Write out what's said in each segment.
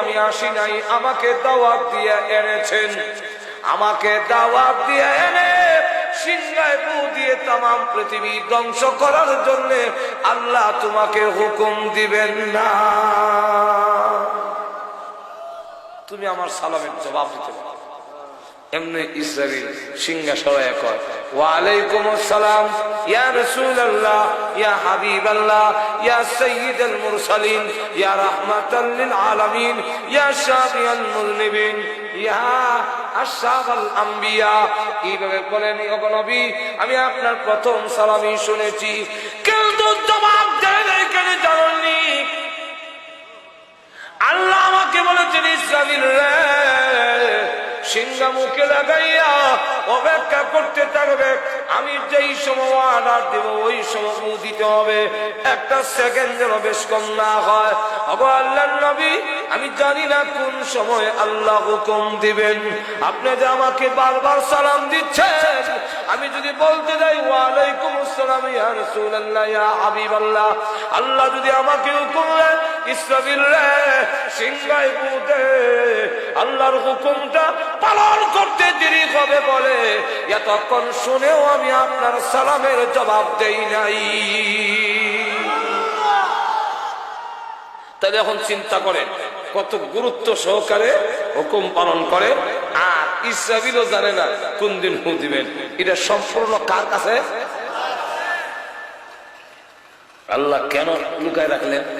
আমি আসি নাই, আমাকে দাওয়াত দিয়ে এনেছেন। আমাকে দাওয়াত দিয়ে এনে সিংহায় বু দিয়ে তাম পৃথিবী ধ্বংস করার জন্য আল্লাহ তোমাকে হুকুম দিবেন না। তুমি আমার সালামের জবাব দিতে পারো। এমনি ইসরাইল সরাই কয় ওয়ালাইকুম আসসালাম, ইয়া রাসূলুল্লাহ, ইয়া হাবিবাল্লাহ, ইয়া মুরসালিন, ইয়া রাহমাতাল লিল আলামিন, ইয়া শাফিয়াল ইয়া আম্বিয়া। এইভাবে বলেন নবী, আমি আপনার প্রথম সালামি শুনেছি। কিন্তু জবাব দেয় না এখানে জানেননি আল্লাহ আমাকে বলেছেন, ইসরাফিল রে সিংহা মুখে লাগাইয়া অপেক্ষা করতে থাকবে। আমি যেই সময় অর্ডার দেব, ওই সময় দিতে হবে। একটা সেকেন্ড যেন বেশ কম না হয়। অব আল্লাহ নবী, আমি জানি না কোন সময় আল্লাহ হুকুম দিবেন। আপনি যে আমাকে বারবার সালাম দিচ্ছেন, আমি যদি বলতে যাই, ওয়ালাইকুম আসসালাম ইয়া রাসূলুল্লাহ, ইয়া হাবিবাল্লাহ। আল্লাহ যদি আমাকে হুকুম দেন আল্লাহর হুকুমটা পালন করতে দেরি হবে বলে। এতক্ষণ শুনেও আমি আপনার সালামের জবাব দেই নাই। তাহলে এখন চিন্তা করেন, কত গুরুত্ব সহকারে হুকুম পালন করে। আর ইসরাবিলও জানে না কোন দিন হু দিবেন। এটা সম্পূর্ণ কার কাছে? আল্লাহ কেন লুকায় রাখলেন?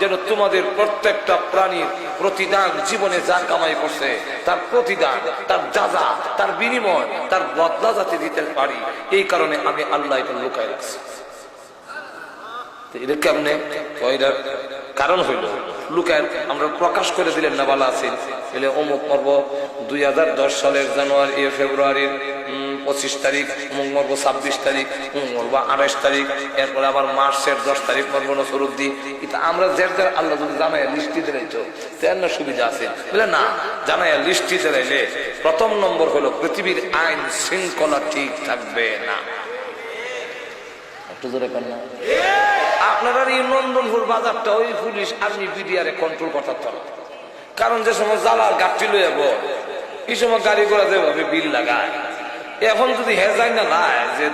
যেন তোমাদের প্রত্যেকটা প্রাণীর প্রতিদান জীবনে যা কামাই করছে, তার প্রতিদান, তার যাজা, তার বিনিময়, তার বদলা যাতে দিতে পারি, এই কারণে আমি আল্লাহ এটা লুকায় রাখছি। এটা কেমনে? কারণ হইল, লুকায় আমরা প্রকাশ করে দিলেন না, বালা আছেন। এলে অমুক পর্ব দুই সালের জানুয়ারি ফেব্রুয়ারির পঁচিশ তারিখ অমুক মর্ব ছাব্বিশ তারিখ অমুক মর্ব আঠাশ তারিখ, এরপরে আবার মার্চের দশ তারিখ মর্ব নসরুদ্দি এটা আমরা যে যার আল্লাহ যদি জানাই লিস্টি দিলাইতো তেন না সুবিধা আছে। বুঝলে না জানাই লিস্টি দিলাইলে প্রথম নম্বর হলো পৃথিবীর আইন শৃঙ্খলা ঠিক থাকবে না। একটু আপনারা এই নন্দনপুর বাজারটা ওই পুলিশ আর্মি বিডিআরে কন্ট্রোল করতে পারে কারণ যে সময় জ্বালার গাঠটি লয়ে যাব এই সময় গাড়ি ঘোড়া যেভাবে বিল লাগায়। এখন যদি হে যায় না নাই, যে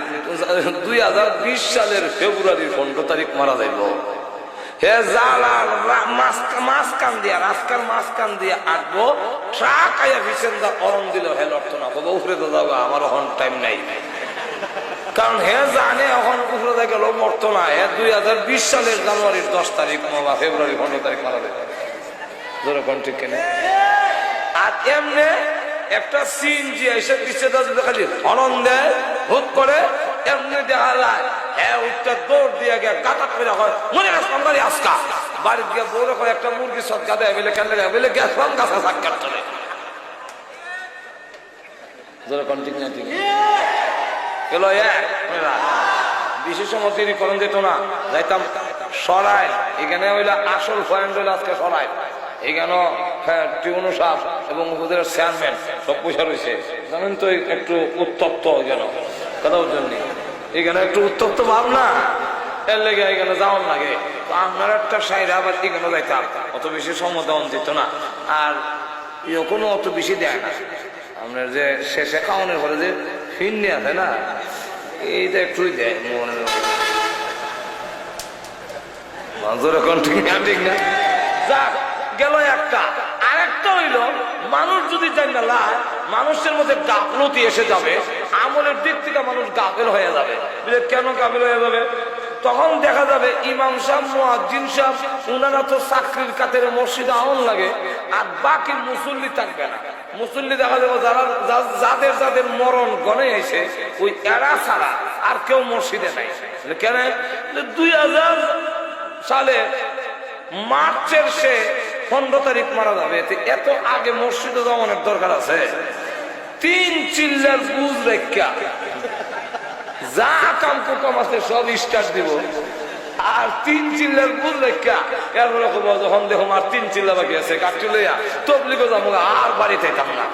দুই হাজার বিশ সালের ফেব্রুয়ারির পনেরো তারিখ মারা যাইব। হে মাছ মাছ হে টাইম নাই। হে জানে এখন হে দুই জানুয়ারির দশ তারিখ ফেব্রুয়ারি পনেরো তারিখ মারা যাবে ধরো কোন ঠিক আর এমনি একটা করে এমনি হ্যাঁ দৌড় দিয়ে মনে রাখলাম বাড়ি আজকা বাড়ি গিয়ে একটা মুরগি কেন ঠিক না মতিনি করণ যেত না। যাইতাম সরাই এখানে আসল পয়েন্ট আজকে সরাই এখানে হ্যাঁ টিউনু সাহ এবং ওদের চেয়ারম্যান, সব পয়সা রয়েছে। জানেন তো, একটু উত্তপ্ত এখানে কথা জন্য। এখানে একটু উত্তপ্ত ভাব না এর লেগে এখানে যাওয়ার লাগে। তো আপনার একটা সাইড আবার এখানে যাইতাম, অত বেশি সমতন দিত না। আর কোনো অত বেশি দেয় না। আপনার যে শেষে খাওয়ানোর পরে যে ফিন্নি আছে না এইটা একটুই দেয় মনে মানুষের এখন ঠিক না ঠিক না। যাক গেল একটা। আরেকটা হইল, মানুষ যদি জানা লাই মানুষের মধ্যে গাফলতি এসে যাবে, আমলের দিক থেকে মানুষ গাফেল হয়ে যাবে। কেন গাফেল হয়ে যাবে? তখন দেখা যাবে ইমাম সাহেব, মুয়াজ্জিন উনারা তো চাকরির কাতের মসজিদে আউন লাগে, আর বাকি মুসল্লি থাকবে না। মুসল্লি দেখা যাবে, যারা যাদের যাদের মরণ গনে এসে, ওই এরা ছাড়া আর কেউ মসজিদে নাই। কেন? দুই হাজার সালে মার্চের সে পনেরো তারিখ মারা যাবে। এত আগে মসজিদে জমানের দরকার আছে। তিন চিল্লার বুঝ রেখা। যা কাম কুকাম আছে সব স্টার্ট দিব। আর তিন চিল্লার বুঝ রেখা। এরপরে যখন দেখো আর তিন চিল্লা বাকি আছে কাটি লইয়া তবলিগো যাব, আর বাড়িতে যেতাম না।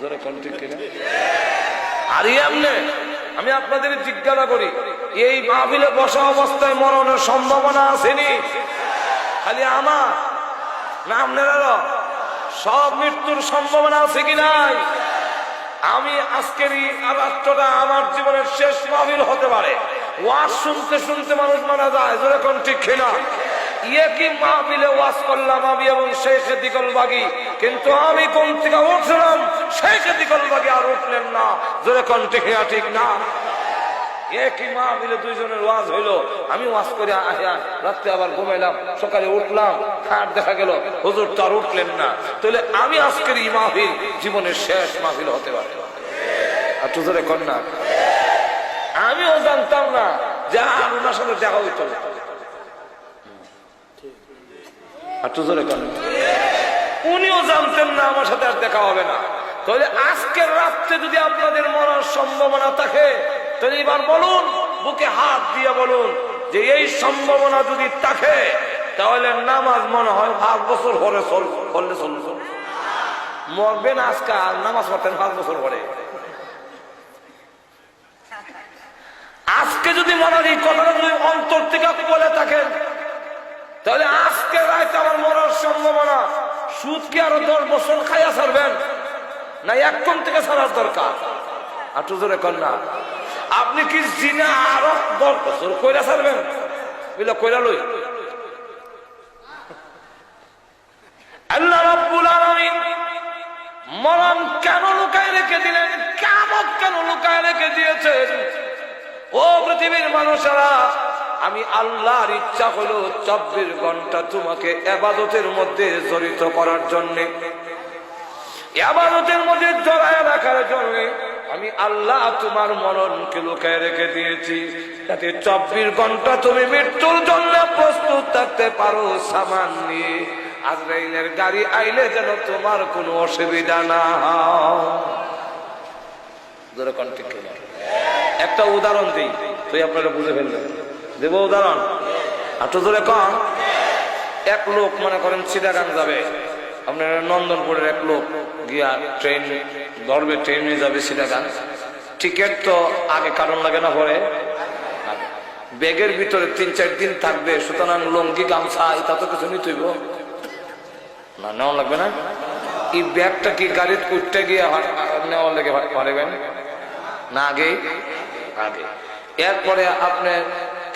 জোরে কোন কিনা? আর এমনি আমি আপনাদের জিজ্ঞাসা করি, এই মাহফিলে বসা অবস্থায় মরণের সম্ভাবনা আসেনি খালি আমার? না, আপনারা সব মৃত্যুর সম্ভাবনা আছে কি নাই? আমি আজকের এই রাষ্ট্রটা আমার জীবনের শেষ মাহফিল হতে পারে। ওয়াজ শুনতে শুনতে মানুষ মারা যায় যেরকম ঠিক কিনা? ইয়ে কি করলাম আমি এবং কিন্তু আমি কোন থেকে আর উঠলেন না। যেরকম ঠিক না ঠিক না? একই মা মিলে দুইজনের ওয়াজ হইল। আমি ওয়াজ করে আহিয়া রাত্রে আবার ঘুমাইলাম, সকালে উঠলাম আর দেখা গেল, হুজুর তো আর উঠলেন না। তাহলে আমি আজকের এই মাহফিল জীবনের শেষ মাহফিল হতে পারে। আর তুজরে কন্যা আমিও জানতাম না যে আর ওনার সাথে দেখা হইতো না। আর তুজরে কন্যা উনিও জানতেন না আমার সাথে আর দেখা হবে না। তাহলে আজকের রাত্রে যদি আপনাদের মরার সম্ভাবনা থাকে তাহলে এবার বলুন, বুকে হাত দিয়ে বলুন যে এই সম্ভাবনা যদি থাকে, তাহলে নামাজ মনে হয় পাঁচ বছর পরে করলে চল মরবেন আজকে আর নামাজ পড়তেন পাঁচ বছর পরে। আজকে যদি মরার এই কথাটা যদি অন্তর থেকে বলে থাকেন, তাহলে আজকে রাইতে আমার মরার সম্ভাবনা, সুদ কি আরও দশ বছর খাইয়া ছাড়বেন? না এখন থেকে ছাড়ার দরকার? আর জোরে কন্যা আপনি কি জিনা আরও দশ বছর কইরা ছাড়বেন? বুঝলে, কইরা লই। আল্লাহ রাব্বুল আলামিন মরণ কেন লুকায় রেখে দিলেন? কামত কেন লুকায় রেখে দিয়েছেন? ও পৃথিবীর মানুষেরা, আমি আল্লাহর ইচ্ছা হলো চব্বিশ ঘণ্টা তোমাকে এবাদতের মধ্যে জড়িত করার জন্যে। এবাদতের মধ্যে জড়ায় রাখার জন্য আমি আল্লাহ তোমার মরণকে লুকায় রেখে দিয়েছি। যাতে চব্বিশ ঘণ্টা তুমি মৃত্যুর জন্য প্রস্তুত থাকতে পারো সামান নিয়ে আজরাইলের গাড়ি আইলে যেন তোমার কোনো অসুবিধা না একটা উদাহরণ দিই, তুই আপনারা বুঝে ফেলবেন। দেব উদাহরণ। আর তো ধরে কন। এক লোক মনে করেন চিটাগাং যাবে। আপনার নন্দনপুরের এক লোক গিয়া ট্রেন ধরবে ট্রেনে যাবে চিটাগাং টিকিট তো আগে কারণ লাগে না পরে। ব্যাগের ভিতরে তিন চার দিন থাকবে, সুতরাং লঙ্গি, গামছা, এটা তো কিছু নিতেইব না, নেওয়া লাগবে না। এই ব্যাগটা কি গাড়িতে উঠতে গিয়ে নেওয়া লেগে পারবেন না, আগে। আগে। এরপরে আপনি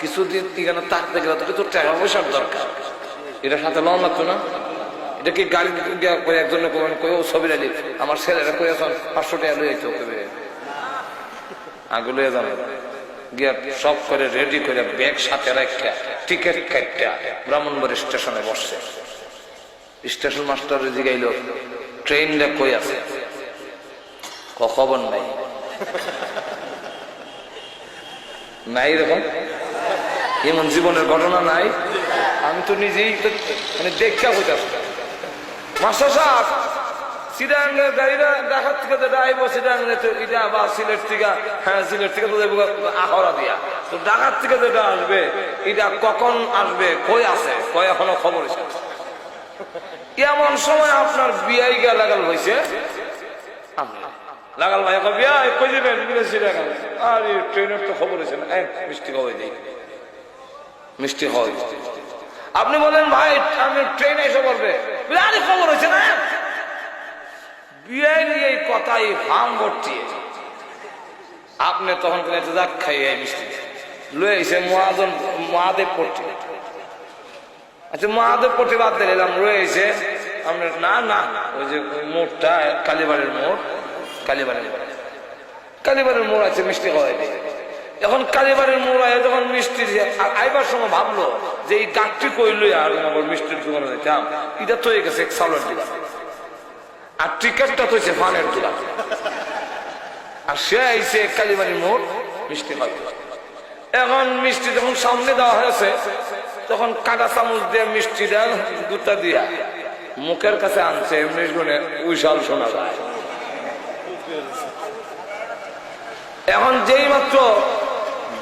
কিছুদিন এখানে থাকতে গেলে তো কিছু টাকা পয়সার দরকার। এটা সাথে লন লাগতো না? এটা কি গাড়ি করে একজন কই ও ছবি আলী আমার ছেলেরা কই আছেন পাঁচশো টাকা লই আইতে ওকে আগে যাবে গিয়া সব করে রেডি করে ব্যাগ সাথে রাখা টিকিট কাটটা ব্রাহ্মণবাড়ি স্টেশনে বসছে। স্টেশন মাস্টার জিগাইল ট্রেনটা কই আছে? খবর নাই। নাই এরকম? এমন জীবনের ঘটনা নাই? আমি তো নিজেই তো মানে দেখা বুঝাচ্ছি। মাস্টার থেকে এটা বা সিলেট থেকে হ্যাঁ সিলেট থেকে তো দিয়া। তো থেকে যেটা আসবে এটা কখন আসবে, কই কই এখনও খবর এমন সময় আপনার বিয়াই গা লাগাল হয়েছে লাগাল ভাই বিয়াই কই ট্রেনের তো খবর হয়েছে না। মিষ্টি খাওয়াই মিষ্টি খাওয়াই আপনি বলেন, ভাই, আমি ট্রেনে এসে পড়বে খবর হয়েছে না? বিয়াই নিয়ে কথাই আপনি তখন যাক খাই মিষ্টি লয়ে এসে মহাজন, মহাদেব পড়তে। আচ্ছা মহাদেব পটে বাদ দিলাম রয়েছে আমরা না না ওই যে ওই মোড়টা, কালীবাড়ির মোড়, কালীবাড়ির কালীবাড়ির মোড় আছে, মিষ্টি খাওয়াই দিয়ে এখন কালীবাড়ির মোড় আয় যখন মিষ্টি আইবার সময় ভাবলো যে এই ডাকটি কইলই আর আমার মিষ্টির দোকানে দিতাম এটা তো হয়ে গেছে সালের দিবা আর টিকেটটা তো ফানের দোকান আর সে আইসে কালীবাড়ি মোড় মিষ্টি খাবে এখন মিষ্টি যখন সামনে দেওয়া হয়েছে, তখন কাটা চামচ দিয়ে মিষ্টি দেন, দুটা দিয়া। মুখের কাছে আনছে, এমনি শুনে উইশাল শোনা যায়। এখন যেই মাত্র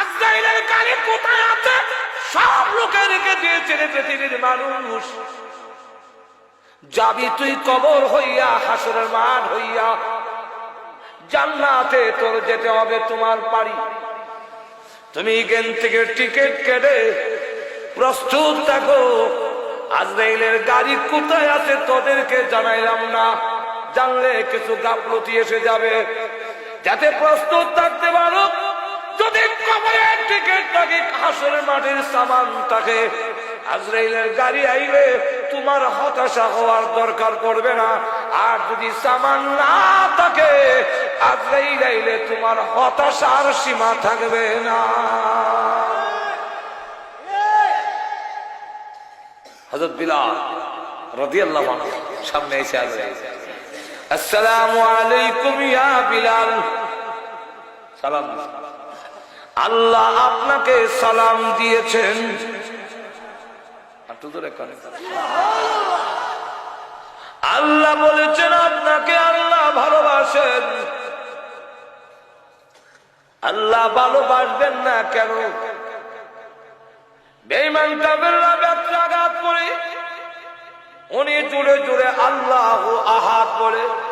আজরাইলের কোথায় আছে? সব দিয়েছে রে পৃথিবীর মানুষ। যাবি তুই কবর হইয়া, হাসরের মাঠ হইয়া। জান্নাতে তোর যেতে হবে তোমার বাড়ি। তুমি এখান থেকে টিকিট কেটে প্রস্তুত থাকো। আজরাইলের গাড়ি কোথায় আছে তোদেরকে জানাইলাম না। জানলে কিছু গাফলতি এসে যাবে। যাতে প্রস্তুত থাকতে পারো, যদি টিকিট থাকে হাসরের মাটির সামান থাকে। আজরাইলের গাড়ি আইলে তোমার হতাশা হওয়ার দরকার পড়বে না। আর যদি সামান না থাকে, আজরাইল আইলে তোমার হতাশার সীমা থাকবে না। হজরত বিলাল রাদিয়াল্লাহু সামনে এসে আজরাইল, আসসালামু আলাইকুম ইয়া বিলাল। সালাম। আল্লাহ আপনাকে সালাম দিয়েছেন। আল্লাহ বলেছেন, আপনাকে আল্লাহ ভালোবাসেন। আল্লাহ ভালোবাসবেন না কেন? বেইমান কাবেররা ব্যত্রাঘাত করে। উনি জুড়ে জুড়ে আল্লাহ আহাত বলে।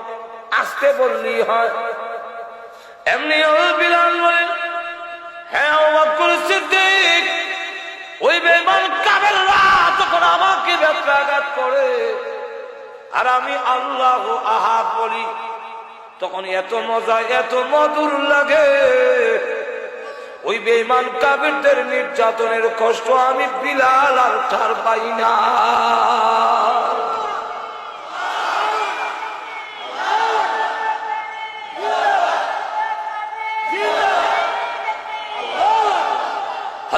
আসতে বললি হয়। এমনি বিলাল বলেন হ্যাঁ সিদ্দিক, ওই বেমান কাবেররা তখন আমাকে ব্যত্রাঘাত করে। আর আমি আল্লাহ আহাদ বলি, তখন এত মজা, এত মধুর লাগে। ওই বেইমান কাবিরদের নির্যাতনের কষ্ট আমি বিলাল আর ঠার পাই না।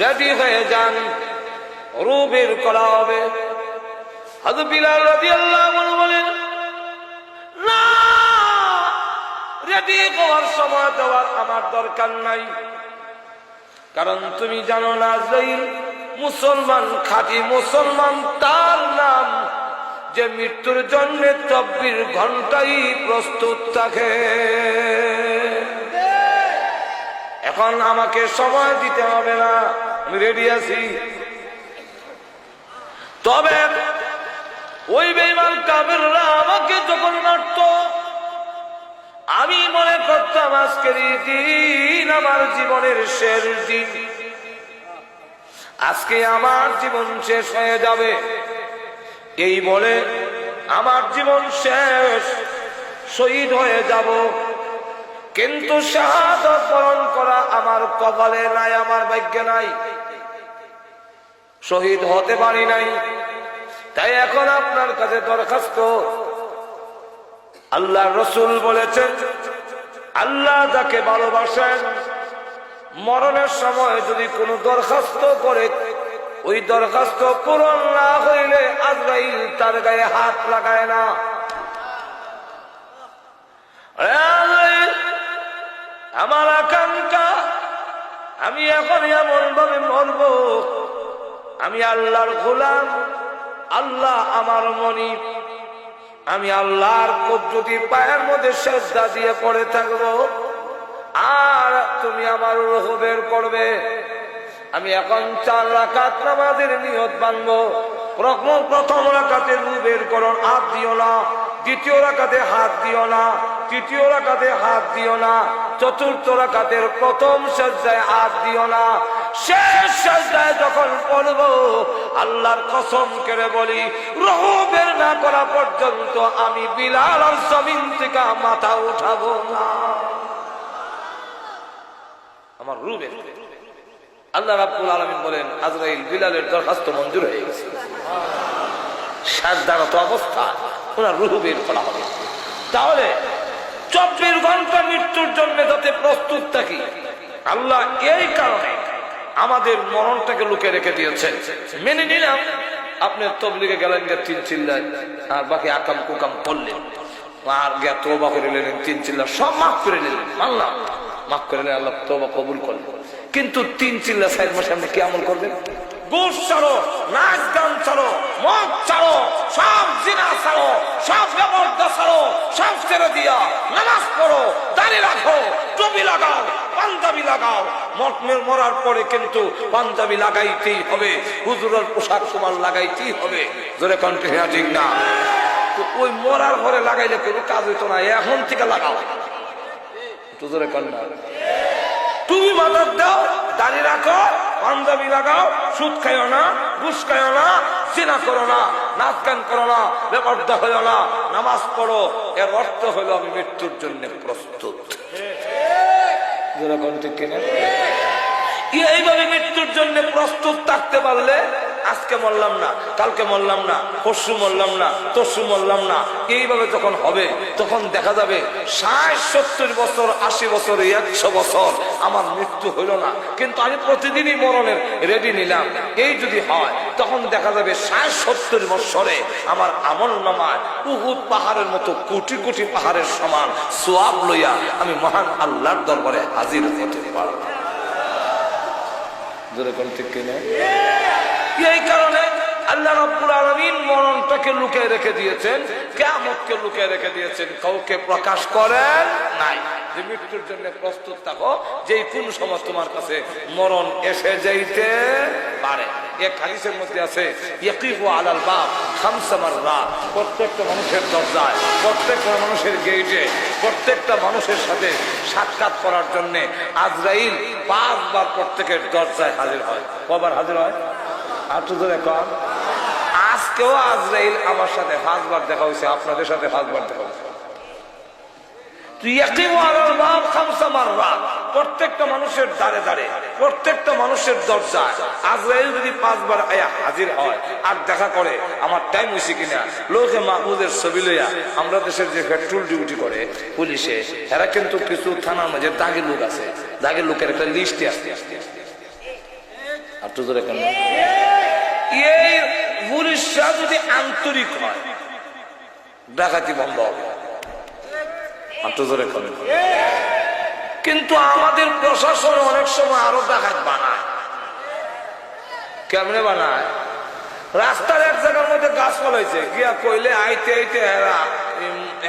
রেডি হয়ে যান রুবের করা হবে আমার দরকার নাই। কারণ তুমি জানো মুসলমান মুসলমান, তার নাম যে মৃত্যুর জন্য চব্বিশ ঘন্টাই প্রস্তুত থাকে। এখন আমাকে সময় দিতে হবে না। আমি রেডি আছি। তবে ওই বেইমান কাবেররা আমাকে যখন মারত, আমি মনে করতাম আজকের দিন আমার জীবনের শেষ দিন। আজকে আমার জীবন শেষ হয়ে যাবে। এই বলে আমার জীবন শেষ। শহীদ হয়ে যাব। কিন্তু শাহাদত বরণ করা আমার কপালে নাই, আমার ভাগ্যে নাই। শহীদ হতে পারি নাই। তাই এখন আপনার কাছে দরখাস্ত। আল্লাহ রসুল বলেছেন, আল্লাহ যাকে ভালোবাসেন, মরণের সময় যদি কোনো দরখাস্ত করে, ওই দরখাস্ত পূরণ না হইলে আজরাইল তার গায়ে হাত লাগায় না। আমার আকাঙ্ক্ষা, আমি এখন এমন ভাবে মরব। আমি আল্লাহর গোলাম, আল্লাহ আমার মনি। আমি আল্লাহর পদ্ধতি পায়ের মধ্যে শ্রদ্ধা দিয়ে পড়ে থাকব। আর তুমি আমার রোহ বের করবে। আমি এখন চার রাকাত নামাজের নিয়ত বানবো প্রথম প্রথম রাকাতে রু বের করো, হাত দিও না। দ্বিতীয় রাকাতে হাত দিও না। তৃতীয় রাকাতে হাত দিও না। চতুর্থ রাকাতের প্রথম সজ্জায় হাত দিও না। শেষ সজ্জায় যখন পড়ব, আল্লাহর কসম করে বলি, রহ বের না করা পর্যন্ত আমি বিলাল জমিন থেকে মাথা উঠাবো না। আমার রুবে আল্লাহ রাব্বুল আলামিন বলেন, আজরাইল বিলালের দরখাস্ত মঞ্জুর হয়ে গেছে। সাজদারত অবস্থা, ওনার রুহু বের করা হবে। তাহলে চব্বিশ ঘণ্টা মৃত্যুর জন্য যাতে প্রস্তুত থাকি। আল্লাহ এই কারণে আমাদের মরণটাকে লুকে রেখে দিয়েছেন। মেনে নিলাম, আপনি তবলিগে গেলেন গে তিন চিল্লায়, আর বাকি আকাম কুকাম করলেন। আর তোবা করে নিলেন, তিন চিল্লা সব মাফ করে নিলেন। মানলাম, মাফ করে নিলেন আল্লাহ তোবা কবুল করলেন। কিন্তু তিন চিল্লা সাইড মাসে আপনি কি আমল করবেন? গোস ছাড়ো, নাচ গান ছাড়ো, মদ ছাড়ো, সব জিনা ছাড়ো, সব ছেড়ে দিয়া নামাজ পড়ো দাঁড়িয়ে রাখো, টুপি লাগাও, পাঞ্জাবি লাগাও। মটমের মরার পরে কিন্তু পাঞ্জাবি লাগাইতেই হবে, হুজুরের পোশাক তোমার লাগাইতেই হবে। জোরে কণ্ঠে হ্যাঁ ঠিক না? ওই মরার ঘরে লাগাইলে কোনো কাজ হইতো না, এখন থেকে লাগাও। একটু জোরে কন্যা তুমি মাথার দাও দাঁড়িয়ে রাখো, পাঞ্জাবি লাগাও, সুদ খাইও না, ঘুষ খাইও না চিনা করো না নাচ গান করো না বেপর্দা হইও না নামাজ পড়ো। এর অর্থ হইল আমি মৃত্যুর জন্য প্রস্তুত। এইভাবে মৃত্যুর জন্য প্রস্তুত থাকতে পারলে আজকে মরলাম না, কালকে মরলাম না, পরশু মরলাম না, তরশু মরলাম না, এইভাবে যখন হবে, তখন দেখা যাবে ষাট, সত্তর বছর, আশি বছর, একশো বছর আমার মৃত্যু হইল না। কিন্তু আমি প্রতিদিনই মরণের রেডি নিলাম। এই যদি হয়, তখন দেখা যাবে ষাট, সত্তর বছরে আমার আমল নামায় উহুদ পাহাড়ের মতো কোটি কোটি পাহাড়ের সমান সোয়াব লইয়া আমি মহান আল্লাহর দরবারে হাজির হতে পারব। জোরে কোন ঠিক কিনা? এই কারণে আল্লাহ রাব্বুল আলামিন মরণটাকে লুকিয়ে রেখে দিয়েছেন, কিয়ামতকে লুকিয়ে রেখে দিয়েছেন। কাউকে প্রকাশ করেন নাই। যে মৃত্যুর জন্য প্রস্তুত থাকো যে কোন সময় তোমার কাছে মরণ এসে যাইতে পারে। এক হাদিসের মধ্যে আছে, ইয়াকিবু আলাল বাব খামসা মাররা। প্রত্যেকটা মানুষের দরজায়, প্রত্যেকটা মানুষের গেইটে, প্রত্যেকটা মানুষের সাথে সাক্ষাৎ করার জন্য আজরাইল পাঁচবার প্রত্যেকের দরজায় হাজির হয়। কবার হাজির হয়? আজকেও আজরাইল আমার সাথে পাঁচবার দেখা হয়েছে, আপনাদের সাথে দেখা হয়েছে। প্রত্যেকটা মানুষের দ্বারে দ্বারে প্রত্যেকটা মানুষের দরজায়। আজরাইল যদি পাঁচবার আয়া হাজির হয় আর দেখা করে, আমার টাইম হয়েছে কিনা? লোকে মাহমুদের ছবি লইয়া আমরা দেশের যে পেট্রোল ডিউটি করে, পুলিশে, এরা কিন্তু কিছু থানার মাঝে দাগের লোক আছে। দাগের লোকের একটা লিস্টে আসতে আসতে আর ধরে কেন? এই পুলিশরা যদি আন্তরিক হয় ডাকাতি বন্ধ হবে। আত্মজোরে করে কিন্তু আমাদের প্রশাসন অনেক সময় আরও ডাকাত বানায়। কেমনে বানায়? রাস্তার এক জায়গার মধ্যে গাছ ফলাইছে। গিয়া কইলে আইতে আইতে এরা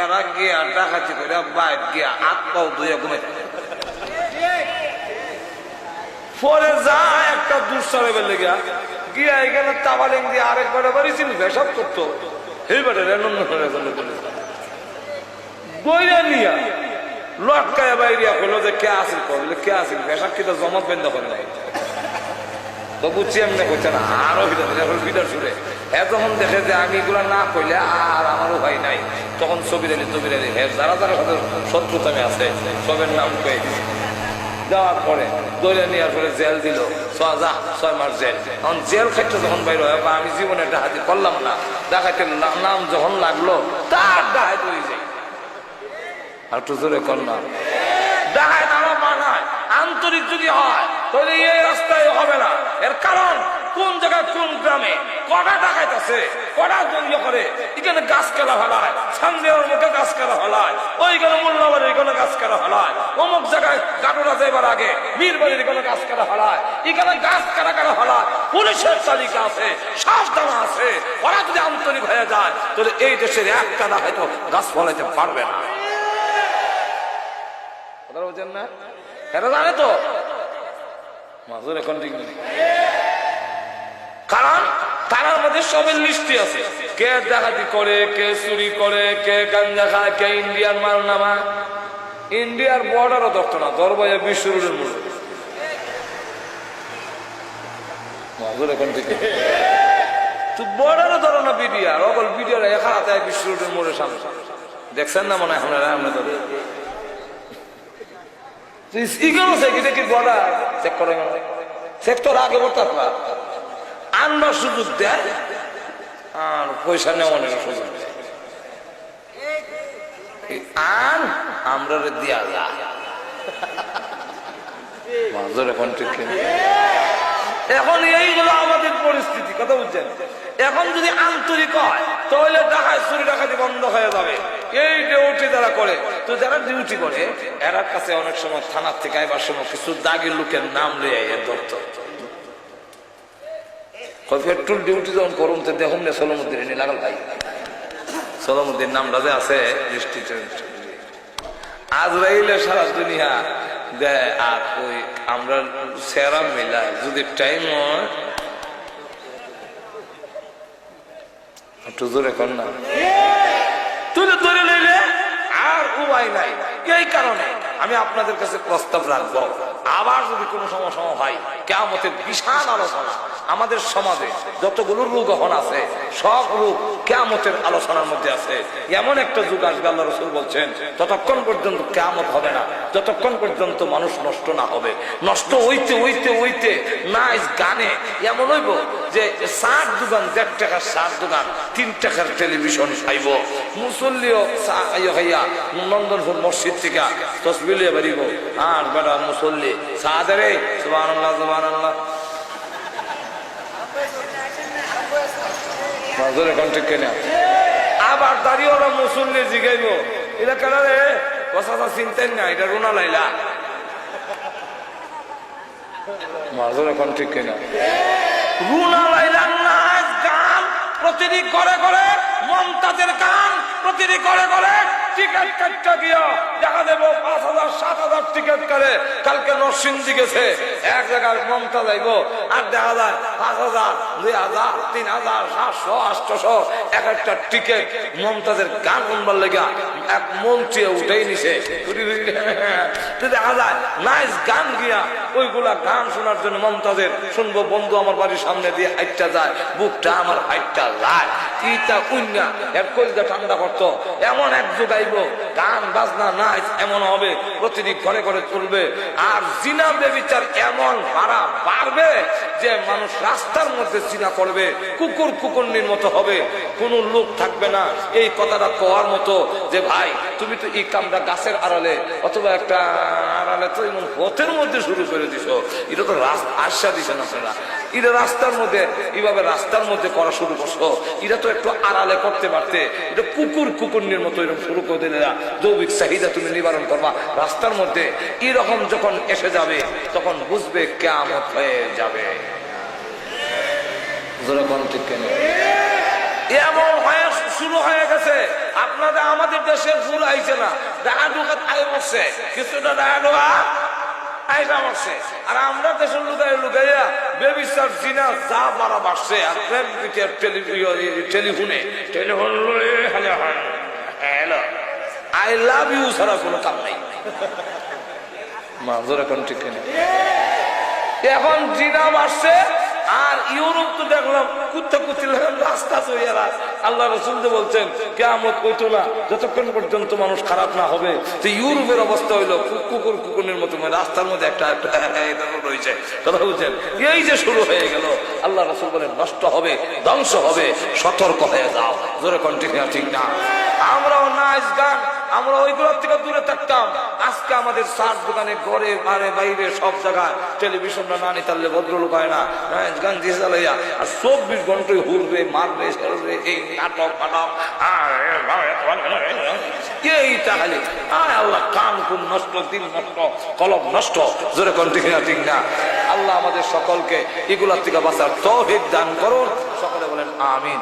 এরা গিয়া ডাকাতি করে বাইর গিয়া হাত পাও দুইয়া ঘুমে থাকে। পরে যা একটা দুঃসারে বেলে গিয়া এখানে তাবালিং দিয়ে আরেকবার বাড়ি ছিল ভেসব করতো। এইবারে রেনন্দ করে বলে। বইরা নিয়া লটকায় বাইরিয়া কইলো যে কে আসিল কইলে কে আসিল পেশাব কিটা জমা বেন্দা করে নাই। তো বুঝছি এমনি কইছে না আরও ভিতরে শুনে এ যখন দেখে যে আমি এগুলা না কইলে আর আমারও ভাই নাই। তখন ছবি আলী তবির আলী হ্যাঁ যারা যারা সাথে শত্রুতামে আছে, সবের নাম দিছে। দেওয়ার পরে দৈরে নেওয়ার পরে জেল দিল। ছয় ছয় মাস জেল। এখন জেল ক্ষেত্রে যখন বাইর হয়, বা আমি জীবনে ডাহাতি করলাম না ডাকাইতে নাম যখন লাগল, তার ডাহাত হয়ে যায়। আর তো জোরে কর না। দেখায় তারা মানায়, আন্তরিক যদি হয়, তাহলে এই রাস্তায় হবে না। এর কারণ কোন জায়গায় কোন গ্রামে কটা ডাকাইতেছে কটা দ্বন্দ্ব করে? এখানে গাছ কেলা ফেলায় সামনের মুখে গাছ কেলা ফেলায়, ওইখানে মোল্লাবাড়ির এখানে গাছ কেলা ফেলায়, অমুক জায়গায় গাটুরা যাইবার আগে বীরবাড়ির এখানে গাছ কেলা ফেলায়, এখানে গাছ কেলা কেলা ফেলায়, পুলিশের তালিকা আছে সাবধানা আছে, ওরা যদি আন্তরিক হয়ে যায়, তাহলে এই দেশের এক কাদা হয়তো গাছ ফলাইতে পারবে না। বলছেন না? এরা জানে তো? মাজুর এখন ঠিক নেই। কারণ তারার মধ্যে সবের লিস্টি আছে। কে ডাকাতি করে, কে চুরি করে, কে গাঞ্জা খায়, কে ইন্ডিয়ান মাল নামা ইন্ডিয়ার বর্ডারও ধরতো না দরবাইয়া বিশ্ব রোডের বিডিআর, অকল বিশ্ব মোড়ের সামনে। দেখছেন না মনে হয় আগে আপনার আনবার সুযোগ দেয়, আর পয়সা নেওয়ানোর সুযোগ আন, আমরা দিয়া যা এখন ঠিক এখন এইগুলো আমাদের পরিস্থিতি, কথা বুঝছেন? এখন যদি আন্তরিক হয়, তাহলে ডাকায় চুরি ডাকাতি বন্ধ হয়ে যাবে। এই ডিউটি যারা করে, তো যারা ডিউটি করে এরার কাছে অনেক সময় থানার থেকে আইবার সময় কিছু দাগের লোকের নাম লিয়ে এর ধরত পেট্রোল ডিউটি যখন করুন তো দেখুন না সোলমুদ্দিন, এনে লাগাল ভাই। সোলমুদ্দিন নামটা যে আছে দৃষ্টিতে আজরাইলে সারা দুনিয়া দেয় আর ওই আমরা সেরা মিলাই যদি টাইম হয়, একটু জোরে কর না। তুই তো ধরে লইলে, আর উপায় নাই। এই কারণে আমি আপনাদের কাছে প্রস্তাব রাখব। আবার যদি কোনো সমস্যা হয় কেমতের বিশাল আলোচনা আমাদের সমাজে যতগুলো রোগ এখন আছে, সব রোগ কেমতের আলোচনার মধ্যে আছে। এমন একটা যুগ আসবে, আল্লাহ রসুল বলছেন ততক্ষণ পর্যন্ত কেমত হবে না, যতক্ষণ পর্যন্ত মানুষ নষ্ট না হবে, নষ্ট হইতে হইতে হইতে নাইস গানে, এমন হইব যে সার দোকান, দেড় টাকার সার দোকান, তিন টাকার টেলিভিশন খাইব মুসল্লিও ইয়ে হইয়া নন্দনপুর মসজিদ থেকে তসবিলিয়ে বাড়িব আর বেটা মুসল্লি সাদরে সুবাহ আল্লাহ সুবাহ আল্লাহ আবার দাঁড়িয়েওয়ালা মুসল্লি জিগাইব। এটা কেন রে? কথা চিন্তেন না, এটা রুনা লাইলা। মাজরে কন্টেক্ট কেনা। রুনা লাইলার নাচ গান প্রতিটি করে করে মমতাজের গান প্রতিটি করে করে টিকিট কাটটা গিয়া দেখা দেবো পাঁচ হাজার, সাত হাজার টিকিট করে। কালকে নরসিংদী গেছে। এক জায়গায় মমতা যাইব। আর দেখা যায় পাঁচ হাজার, দুই হাজার, তিন হাজার, সাতশো আটশো এক একটা টিকিট মমতাজের গান শুনবার লেগা এক মন্ত্রী উঠেই নিছে। দেখা যায় নাইস গান গিয়া ওইগুলা গান শোনার জন্য মমতাজের শুনব, বন্ধু আমার বাড়ির সামনে দিয়ে হাইটটা যায়, বুকটা আমার হাইটটা যায়। ইটা কুন্যা এর কলটা ঠান্ডা করতো। এমন এক যোগাইব গান, বাজনা, নাচ এমন হবে প্রতিটি ঘরে ঘরে চলবে। আর জিনা বেবিচার এমন ভাড়া বাড়বে যে মানুষ রাস্তার মধ্যে জিনা করবে, কুকুর কুকুরনির মতো হবে। কোনো লোক থাকবে না। এই কথাটা কওয়ার মতো যে, ভাই, তুমি তো এই কামটা গাছের আড়ালে, অথবা একটা আড়ালে তো এমন পথের মধ্যে শুরু করে দিছ। এটা তো রাস্তা আশা দিছেন আপনারা। এটা রাস্তার মধ্যে এইভাবে রাস্তার মধ্যে করা শুরু করছ। এটা তো একটু আড়ালে করতে পারতে। এটা কুকুর কুকুরনির মতো এরকম শুরু করে দিলে না জৈবিক চাহিদা তুমি নিবারণ করবা। রাস্তার মধ্যে এরকম যখন এসে যাবে, তখন বুঝবে কেমত হয়ে যাবে। শুরু হয়ে গেছে। আপনাদের আমাদের দেশে ফুল আইছে না। ডাকা ঢুকা আই বসছে কিছুটা ডাকা ঢোকা আইসা বসছে। আর আমরা দেশের লুকাই লুকাইয়া বেবিচার জিনা যা মারা বাড়ছে আর প্রেম পিটিয়ার টেলিফোনে। Telephone hello. I love you ছাড়া কোনো কাম নাই। মাঝর এখন ঠিক এখন জিনা মারছে আর ইউরোপ তো দেখলাম কুত্তা কুত্তি রাস্তা তৈরা আল্লাহ রসুল তো বলছেন কেমত কইতো না, যতক্ষণ পর্যন্ত মানুষ খারাপ না হবে। তো ইউরোপের অবস্থা হইল কুকুর কুকুরের মতো মানে রাস্তার মধ্যে একটা একটা রয়েছে। কথা বলছেন? এই যে শুরু হয়ে গেল, আল্লাহ রসুল বলেন, নষ্ট হবে, ধ্বংস হবে, সতর্ক হয়ে যাও। জোরে কন্টিনিউ, ঠিক না? আমরাও নাচ গান আমরা ওইগুলোর থেকে দূরে থাকতাম। আজকে আমাদের সার দোকানে ঘরে মারে বাইরে সব জায়গায় টেলিভিশনটা না নিতালে ভদ্রলোক হয় না। আর চব্বিশ ঘন্টায় হুরবে মারবে সেরবে এই নাটক, ফাটক। আয় আল্লাহ, কান নষ্ট নষ্ট নষ্ট আল্লাহ আমাদের সকলকে এগুলার থেকে বাঁচার তৌহিদ দান করুন। সকলে বলেন, আমিন।